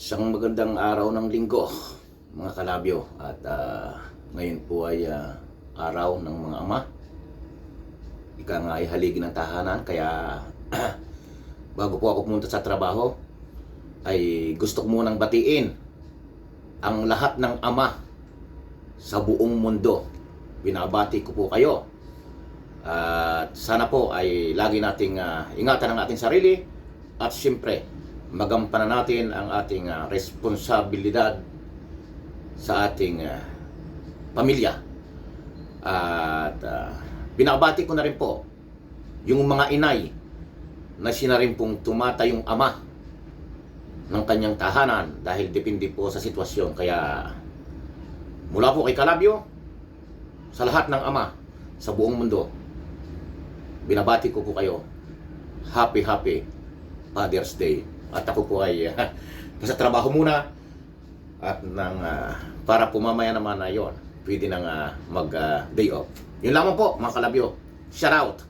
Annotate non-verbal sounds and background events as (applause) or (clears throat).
Isang magandang araw ng linggo, mga kalabyo. At ah, ngayon po ay ah, araw ng mga ama. Ika nga ay haligi ng tahanan, kaya (clears throat) bago po ako pumunta sa trabaho, ay gusto ko munang batiin ang lahat ng ama sa buong mundo. Binabati ko po kayo. At sana po ay lagi nating ah, ingatan ang ating sarili at siyempre magampanan natin ang ating ah, responsibilidad sa ating ah, pamilya. At ah, binabati ko na rin po yung mga inay na sina rin pong tumatayong ama ng kanyang tahanan dahil depende po sa sitwasyon. Kaya mula po kay Kalabyo sa lahat ng ama sa buong mundo, binabati ko po kayo. Happy, happy Father's Day. At ako po ay uh, nasa trabaho muna at nang ah, para po mamaya naman na yon pwede nang ah, mag ah, day off. Yun lamang po mga kalabyo. Shout out!